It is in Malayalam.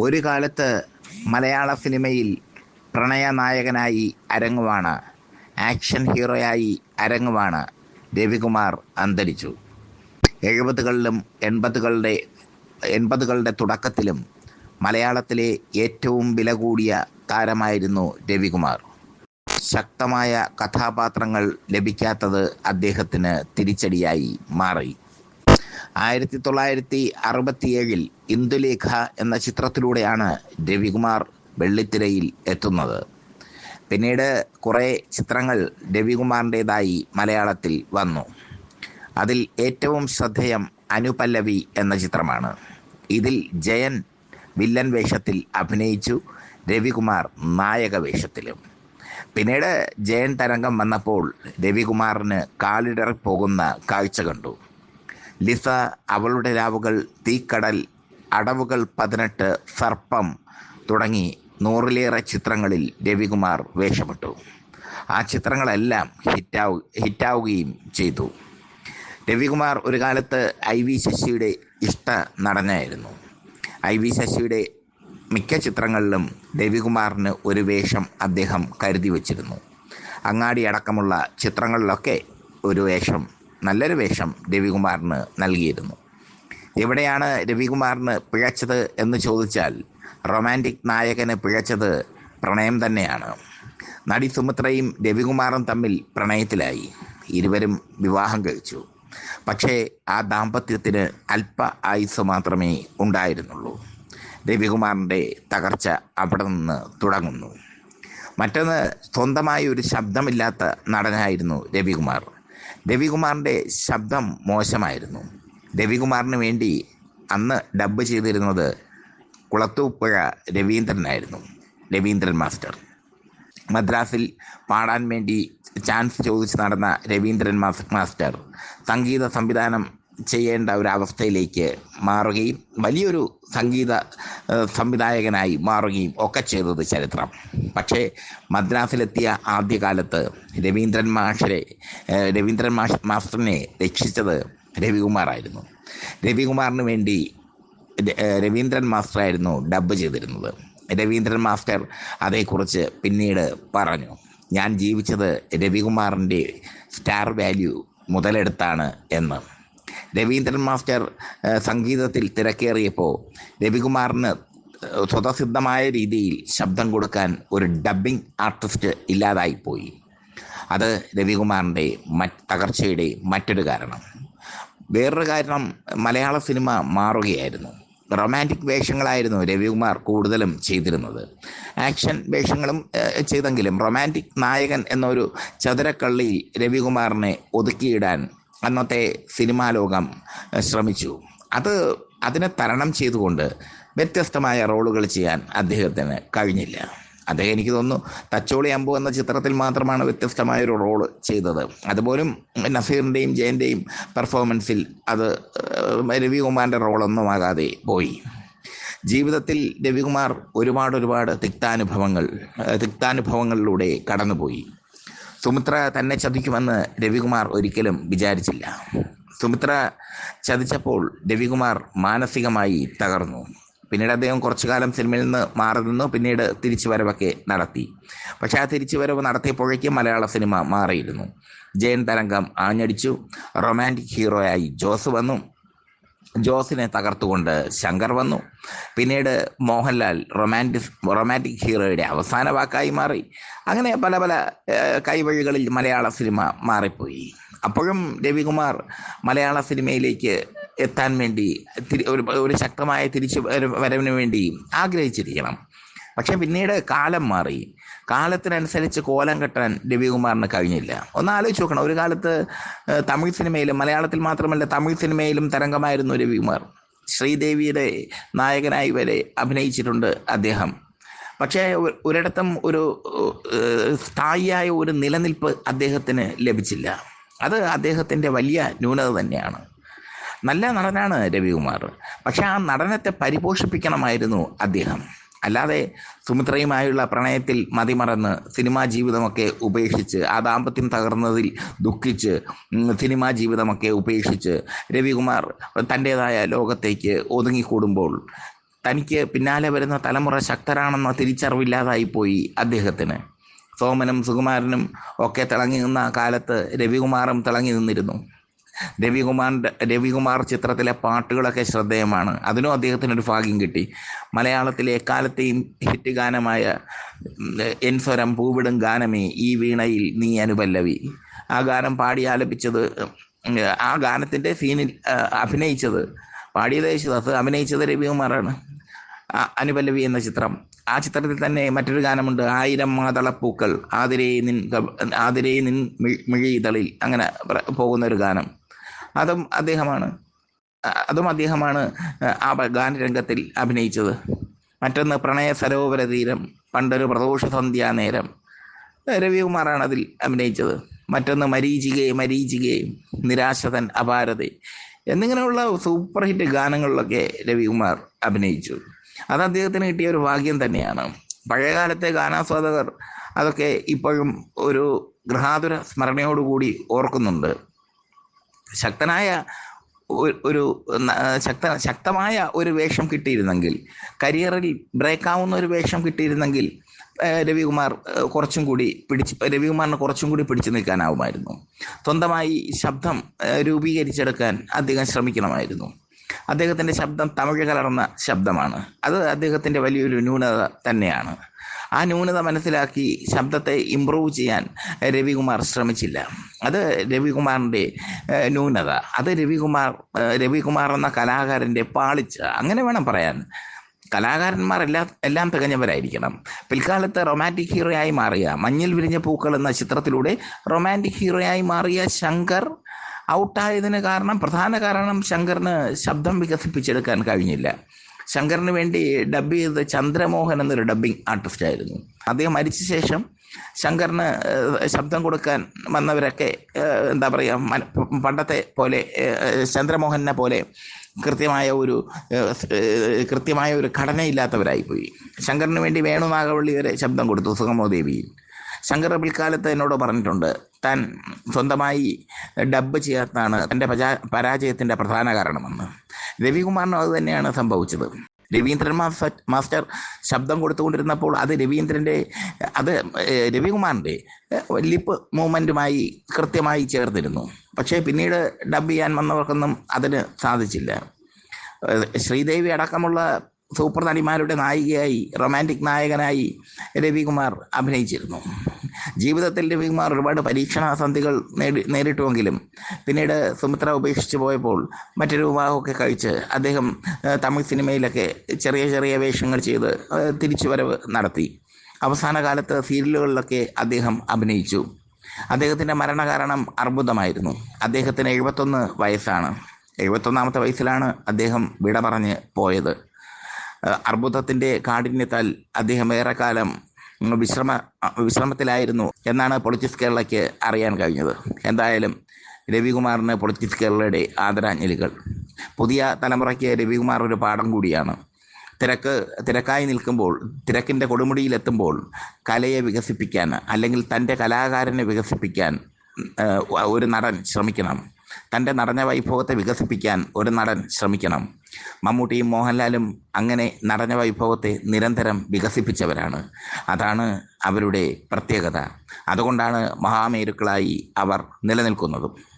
ഒരു കാലത്ത് മലയാള സിനിമയിൽ പ്രണയനായകനായി അരങ്ങുവാണ് ആക്ഷൻ ഹീറോയായി അരങ്ങുവാണ് രവികുമാർ അന്തരിച്ചു. എഴുപതുകളിലും എൺപതുകളുടെ എൺപതുകളുടെ തുടക്കത്തിലും മലയാളത്തിലെ ഏറ്റവും വില കൂടിയ താരമായിരുന്നു രവികുമാർ. ശക്തമായ കഥാപാത്രങ്ങൾ ലഭിക്കാത്തത് അദ്ദേഹത്തിന് തിരിച്ചടിയായി മാറി. ആയിരത്തി തൊള്ളായിരത്തി അറുപത്തിയേഴിൽ ഇന്ദുലേഖ എന്ന ചിത്രത്തിലൂടെയാണ് രവികുമാർ വെള്ളിത്തിരയിൽ എത്തുന്നത്. പിന്നീട് കുറേ ചിത്രങ്ങൾ രവികുമാറിന്റെതായി മലയാളത്തിൽ വന്നു. അതിൽ ഏറ്റവും ശ്രദ്ധേയം അനുപല്ലവി എന്ന ചിത്രമാണ്. ഇതിൽ ജയൻ വില്ലൻ വേഷത്തിൽ അഭിനയിച്ചു രവികുമാർ നായക വേഷത്തിലും. പിന്നീട് ജയൻ തരംഗം വന്നപ്പോൾ രവികുമാറിന് കാലിടറി പോകുന്ന കാഴ്ച കണ്ടു. ലിസ അവളുടെ രാവുകൾ തീക്കടൽ അടവുകൾ പതിനെട്ട് സർപ്പം തുടങ്ങി നൂറിലേറെ ചിത്രങ്ങളിൽ രവികുമാർ വേഷമിട്ടു. ആ ചിത്രങ്ങളെല്ലാം ഹിറ്റാവു ഹിറ്റാവുകയും ചെയ്തു. രവികുമാർ ഒരു കാലത്ത് ഐ വി ശശിയുടെ ഇഷ്ട നടനായിരുന്നു. ഐ വി ശശിയുടെ മിക്ക ചിത്രങ്ങളിലും രവികുമാറിന് ഒരു വേഷം അദ്ദേഹം കരുതി വച്ചിരുന്നു. അങ്ങാടി അടക്കമുള്ള ചിത്രങ്ങളിലൊക്കെ ഒരു വേഷം നല്ലൊരു വേഷം രവികുമാറിന് നൽകിയിരുന്നു. എവിടെയാണ് രവികുമാറിന് പിഴച്ചത് എന്ന് ചോദിച്ചാൽ റൊമാന്റിക് നായകന് പിഴച്ചത് പ്രണയം തന്നെയാണ്. നടി സുമിത്രയും രവികുമാറും തമ്മിൽ പ്രണയത്തിലായി. ഇരുവരും വിവാഹം കഴിച്ചു. പക്ഷേ ആ ദാമ്പത്യത്തിന് അല്പ ആയുസ് മാത്രമേ ഉണ്ടായിരുന്നുള്ളൂ. രവികുമാറിന്റെ തകർച്ച അവിടെ നിന്ന് തുടങ്ങുന്നു. മറ്റൊന്ന് സ്വന്തമായി ഒരു ശബ്ദമില്ലാത്ത നടനായിരുന്നു രവികുമാർ. രവികുമാറിന്റെ ശബ്ദം മോശമായിരുന്നു. രവികുമാറിന് വേണ്ടി അന്ന് ഡബ്ബ് ചെയ്തിരുന്നത് കുളത്തൂപ്പുഴ രവീന്ദ്രനായിരുന്നു രവീന്ദ്രൻ മാസ്റ്റർ. മദ്രാസിൽ പാടാൻ വേണ്ടി ചാൻസ് ചോദിച്ച് നടന്ന രവീന്ദ്രൻ മാസ്റ്റർ സംഗീത സംവിധാനം ചെയ്യേണ്ട ഒരു അവസ്ഥയിലേക്ക് മാറുകയും വലിയൊരു സംഗീത സംവിധായകനായി മാറുകയും ഒക്കെ ചെയ്തത് ചരിത്രം. പക്ഷേ മദ്രാസിലെത്തിയ ആദ്യകാലത്ത് രവീന്ദ്രൻ മാഷരെ രവീന്ദ്രൻ മാഷ് മാസ്റ്ററിനെ രക്ഷിച്ചത് രവികുമാറായിരുന്നു. രവികുമാറിന് വേണ്ടി രവീന്ദ്രൻ മാസ്റ്ററായിരുന്നു ഡബ്ബ് ചെയ്തിരുന്നത്. രവീന്ദ്രൻ മാസ്റ്റർ അതേക്കുറിച്ച് പിന്നീട് പറഞ്ഞു. ഞാൻ ജീവിച്ചത് രവികുമാറിന്റെ സ്റ്റാർ വാല്യൂ മുതലെടുത്താണ് എന്ന്. രവീന്ദ്രൻ മാസ്റ്റർ സംഗീതത്തിൽ തിരക്കേറിയപ്പോൾ രവികുമാറിന് സ്വതസിദ്ധമായ രീതിയിൽ ശബ്ദം കൊടുക്കാൻ ഒരു ഡബ്ബിംഗ് ആർട്ടിസ്റ്റ് ഇല്ലാതായിപ്പോയി അത് രവികുമാറിന്റെ മറ്റ് തകർച്ചയുടെ മറ്റൊരു കാരണം. വേറൊരു കാരണം മലയാള സിനിമ മാറുകയായിരുന്നു. റൊമാന്റിക് വേഷങ്ങളായിരുന്നു രവികുമാർ കൂടുതലും ചെയ്തിരുന്നത്. ആക്ഷൻ വേഷങ്ങളും ചെയ്തെങ്കിലും റൊമാന്റിക് നായകൻ എന്നൊരു ചതുരക്കള്ളിയിൽ രവികുമാറിനെ ഒതുക്കിയിടാൻ അന്നത്തെ സിനിമാ ലോകം ശ്രമിച്ചു. അത് അതിനെ തരണം ചെയ്തുകൊണ്ട് വ്യത്യസ്തമായ റോളുകൾ ചെയ്യാൻ അദ്ദേഹത്തിന് കഴിഞ്ഞില്ല. അദ്ദേഹം എനിക്ക് തോന്നുന്നു തച്ചോളി അമ്പു എന്ന ചിത്രത്തിൽ മാത്രമാണ് വ്യത്യസ്തമായ ഒരു റോൾ ചെയ്തത്. അതുപോലും നസീറിന്റെയും ജയന്റെയും പെർഫോമൻസിൽ അത് രവികുമാറിന്റെ റോളൊന്നും ആകാതെ പോയി. ജീവിതത്തിൽ രവികുമാർ ഒരുപാട് ഒരുപാട് തിക്താനുഭവങ്ങൾ തിക്താനുഭവങ്ങളിലൂടെ കടന്നുപോയി. സുമിത്ര തന്നെ ചതിക്കുമെന്ന് രവികുമാർ ഒരിക്കലും വിചാരിച്ചില്ല. സുമിത്ര ചതിച്ചപ്പോൾ രവികുമാർ മാനസികമായി തകർന്നു. പിന്നീട് അദ്ദേഹം കുറച്ചു കാലം സിനിമയിൽ നിന്ന് മാറി നിന്നു. പിന്നീട് തിരിച്ചു വരവൊക്കെ നടത്തി. പക്ഷെ ആ തിരിച്ചു വരവ് നടത്തിയപ്പോഴേക്കും മലയാള സിനിമ മാറിയിരുന്നു. ജയൻ തരംഗം ആഞ്ഞടിച്ചു. റൊമാന്റിക് ഹീറോയായി ജോസ് വന്നു. ജോസിനെ തകർത്തുകൊണ്ട് ശങ്കർ വന്നു. പിന്നീട് മോഹൻലാൽ റൊമാന്റിക് റൊമാന്റിക് ഹീറോയുടെ അവസാന വാക്കായി മാറി. അങ്ങനെ പല പല കൈവഴികളിൽ മലയാള സിനിമ മാറിപ്പോയി. അപ്പോഴും രവികുമാർ മലയാള സിനിമയിലേക്ക് എത്താൻ വേണ്ടി ഒരു ഒരു ശക്തമായ തിരിച്ചു വരവിന് വേണ്ടി ആഗ്രഹിച്ചിരിക്കണം. പക്ഷെ പിന്നീട് കാലം മാറി. കാലത്തിനനുസരിച്ച് കോലം കെട്ടാൻ രവികുമാറിന് കഴിഞ്ഞില്ല. ഒന്ന് ആലോചിച്ച് നോക്കണം. ഒരു കാലത്ത് തമിഴ് സിനിമയിലും മലയാളത്തിൽ മാത്രമല്ല തമിഴ് സിനിമയിലും തരംഗമായിരുന്നു രവികുമാർ ശ്രീദേവിയുടെ നായകനായി വരെ അഭിനയിച്ചിട്ടുണ്ട് അദ്ദേഹം. പക്ഷേ ഒരിടത്തും ഒരു സ്ഥായിയായ ഒരു നിലനിൽപ്പ് അദ്ദേഹത്തിന് ലഭിച്ചില്ല. അത് അദ്ദേഹത്തിന്റെ വലിയ ന്യൂനത തന്നെയാണ്. നല്ല നടനാണ് രവികുമാർ പക്ഷെ ആ നടനത്തെ പരിപോഷിപ്പിക്കണമായിരുന്നു അദ്ദേഹം. അല്ലാതെ സുമിത്രയുമായുള്ള പ്രണയത്തിൽ മതിമറന്ന് സിനിമാ ജീവിതമൊക്കെ ഉപേക്ഷിച്ച് ആ ദാമ്പത്യം തകർന്നതിൽ ദുഃഖിച്ച് സിനിമാ ജീവിതമൊക്കെ ഉപേക്ഷിച്ച് രവികുമാർ തന്റേതായ ലോകത്തേക്ക് ഒതുങ്ങിക്കൂടുമ്പോൾ തനിക്ക് പിന്നാലെ വരുന്ന തലമുറ ശക്തരാണെന്ന തിരിച്ചറിവില്ലാതായിപ്പോയി അദ്ദേഹത്തിന്. സോമനും സുകുമാരനും ഒക്കെ തിളങ്ങി നിന്ന കാലത്ത് രവികുമാറും തിളങ്ങി നിന്നിരുന്നു. രവികുമാറിന്റെ രവികുമാർ ചിത്രത്തിലെ പാട്ടുകളൊക്കെ ശ്രദ്ധേയമാണ്. അതിനും അദ്ദേഹത്തിനൊരു ഭാഗ്യം കിട്ടി. മലയാളത്തിലെ എക്കാലത്തെയും ഹിറ്റ് ഗാനമായ എൻ സ്വരം പൂവിടും ഗാനമേ ഈ വീണയിൽ നീ അനുപല്ലവി. ആ ഗാനം പാടി ആലപിച്ചത് ആ ഗാനത്തിന്റെ സീനിൽ അഭിനയിച്ചത് പാടിയത് യേശുദാസ് അഭിനയിച്ചത് രവികുമാറാണ് അനുപല്ലവി എന്ന ചിത്രം. ആ ചിത്രത്തിൽ തന്നെ മറ്റൊരു ഗാനമുണ്ട് ആയിരം മാതളപ്പൂക്കൾ ആതിരേ നിൻ ആതിരേ നിൻ മിഴി മിഴിതളിൽ അങ്ങനെ പോകുന്ന ഒരു ഗാനം. അതും അദ്ദേഹമാണ്. അതും അദ്ദേഹമാണ് ആ ഗാനരംഗത്തിൽ അഭിനയിച്ചത്. മറ്റൊന്ന് പ്രണയ സരോവര തീരം പണ്ടൊരു പ്രദോഷ സന്ധ്യാ നേരം. രവികുമാറാണ് അതിൽ അഭിനയിച്ചത്. മറ്റൊന്ന് മരീചികയും മരീചികയും നിരാശതൻ അപാരത എന്നിങ്ങനെയുള്ള സൂപ്പർ ഹിറ്റ് ഗാനങ്ങളിലൊക്കെ രവികുമാർ അഭിനയിച്ചു. അത് അദ്ദേഹത്തിന് കിട്ടിയ ഒരു ഭാഗ്യം തന്നെയാണ്. പഴയകാലത്തെ ഗാനാസ്വാദകർ അതൊക്കെ ഇപ്പോഴും ഒരു ഗൃഹാതുര സ്മരണയോടുകൂടി ഓർക്കുന്നുണ്ട്. ശക്തനായ ഒരു ശക്ത ശക്തമായ ഒരു വേഷം കിട്ടിയിരുന്നെങ്കിൽ കരിയറിൽ ബ്രേക്ക് ആവുന്ന ഒരു വേഷം കിട്ടിയിരുന്നെങ്കിൽ രവികുമാർ കുറച്ചും കൂടി പിടിച്ച് രവികുമാറിന് കുറച്ചും കൂടി പിടിച്ചു നിൽക്കാനാവുമായിരുന്നു. സ്വന്തമായി ശബ്ദം രൂപീകരിച്ചെടുക്കാൻ അദ്ദേഹം ശ്രമിക്കണമായിരുന്നു. അദ്ദേഹത്തിന്റെ ശബ്ദം തമിഴ് കലർന്ന ശബ്ദമാണ്. അത് അദ്ദേഹത്തിന്റെ വലിയൊരു ന്യൂനത തന്നെയാണ്. ആ ന്യൂനത മനസ്സിലാക്കി ശബ്ദത്തെ ഇമ്പ്രൂവ് ചെയ്യാൻ രവികുമാർ ശ്രമിച്ചില്ല. അത് രവികുമാറിന്റെ ന്യൂനത. അത് രവികുമാർ രവികുമാർ എന്ന കലാകാരന്റെ പാളിച്ച അങ്ങനെ വേണം പറയാൻ. കലാകാരന്മാർ എല്ലാ എല്ലാം തികഞ്ഞവരായിരിക്കണം. പിൽക്കാലത്ത് റൊമാന്റിക് ഹീറോയായി മാറിയ മഞ്ഞിൽ വിരിഞ്ഞ പൂക്കൾ എന്ന ചിത്രത്തിലൂടെ റൊമാന്റിക് ഹീറോയായി മാറിയ ശങ്കർ ഔട്ടായതിന് കാരണം പ്രധാന കാരണം ശങ്കറിന് ശബ്ദം വികസിപ്പിച്ചെടുക്കാൻ കഴിഞ്ഞില്ല. ശങ്കറിന് വേണ്ടി ഡബ് ചെയ്തത് ചന്ദ്രമോഹൻ എന്നൊരു ഡബ്ബിംഗ് ആർട്ടിസ്റ്റ് ആയിരുന്നു. അദ്ദേഹം മരിച്ച ശേഷം ശങ്കറിന് ശബ്ദം കൊടുക്കാൻ വന്നവരൊക്കെ എന്താ പറയുക പണ്ടത്തെ പോലെ ചന്ദ്രമോഹനെ പോലെ കൃത്യമായ ഒരു കൃത്യമായ ഒരു ഘടനയില്ലാത്തവരായിപ്പോയി ശങ്കറിന് വേണ്ടി വേണു നാഗവള്ളി വരെ ശബ്ദം കൊടുത്തു സുഗമോദേവിയിൽ. ശങ്കർ പിൽക്കാലത്ത് എന്നോട് പറഞ്ഞിട്ടുണ്ട് താൻ സ്വന്തമായി ഡബ്ബ് ചെയ്യാത്താണ് തന്റെ പരാ പരാജയത്തിന്റെ പ്രധാന കാരണമെന്ന്. രവികുമാറിനും അത് തന്നെയാണ് സംഭവിച്ചത്. രവീന്ദ്രൻ മാസ്റ്റർ ശബ്ദം കൊടുത്തുകൊണ്ടിരുന്നപ്പോൾ അത് രവീന്ദ്രന്റെ അത് രവികുമാറിന്റെ ലിപ്പ് മൂവ്മെന്റുമായി കൃത്യമായി ചേർന്നിരുന്നു. പക്ഷേ പിന്നീട് ഡബ് ചെയ്യാൻ വന്നവർക്കൊന്നും അതിന് സാധിച്ചില്ല. ശ്രീദേവി അടക്കമുള്ള സൂപ്പർ നടിമാരുടെ നായികയായി റൊമാന്റിക് നായകനായി രവികുമാർ അഭിനയിച്ചിരുന്നു. ജീവിതത്തിൽ രവികുമാർ ഒരുപാട് പരീക്ഷണാസന്ധികൾ നേടി നേരിട്ടുവെങ്കിലും പിന്നീട് സുമിത്ര ഉപേക്ഷിച്ച് പോയപ്പോൾ മറ്റൊരു വിവാഹമൊക്കെ കഴിച്ച് അദ്ദേഹം തമിഴ് സിനിമയിലൊക്കെ ചെറിയ ചെറിയ വേഷങ്ങൾ ചെയ്ത് തിരിച്ചു വരവ് നടത്തി. അവസാന കാലത്ത് സീരിയലുകളിലൊക്കെ അദ്ദേഹം അഭിനയിച്ചു. അദ്ദേഹത്തിന്റെ മരണകാരണം അർബുദമായിരുന്നു. അദ്ദേഹത്തിന് എഴുപത്തൊന്ന് വയസ്സാണ്. എഴുപത്തൊന്നാമത്തെ വയസ്സിലാണ് അദ്ദേഹം വിട പറഞ്ഞ് പോയത് അർബുദത്തിന്റെ കാഠിന്യത്താൽ അദ്ദേഹം ഏറെക്കാലം വിശ്രമ വിശ്രമത്തിലായിരുന്നു എന്നാണ് പൊളിറ്റിക്സ് കേരളയ്ക്ക് അറിയാൻ കഴിഞ്ഞത്. എന്തായാലും രവികുമാറിന് പൊളിറ്റിക്സ് കേരളയുടെ ആദരാഞ്ജലികൾ. പുതിയ തലമുറയ്ക്ക് രവികുമാർ ഒരു പാഠം കൂടിയാണ്. തിരക്ക് തിരക്കായി നിൽക്കുമ്പോൾ തിരക്കിന്റെ കൊടുമുടിയിലെത്തുമ്പോൾ കലയെ വികസിപ്പിക്കാൻ അല്ലെങ്കിൽ തന്റെ കലാകാരനെ വികസിപ്പിക്കാൻ ഒരു നടൻ ശ്രമിക്കണം. തന്റെ നടന വൈഭവത്തെ വികസിപ്പിക്കാൻ ഒരു നടൻ ശ്രമിക്കണം. മമ്മൂട്ടിയും മോഹൻലാലും അങ്ങനെ നടന വൈഭവത്തെ നിരന്തരം വികസിപ്പിച്ചവരാണ്. അതാണ് അവരുടെ പ്രത്യേകത. അതുകൊണ്ടാണ് മഹാമേരുക്കളായി അവർ നിലനിൽക്കുന്നതും.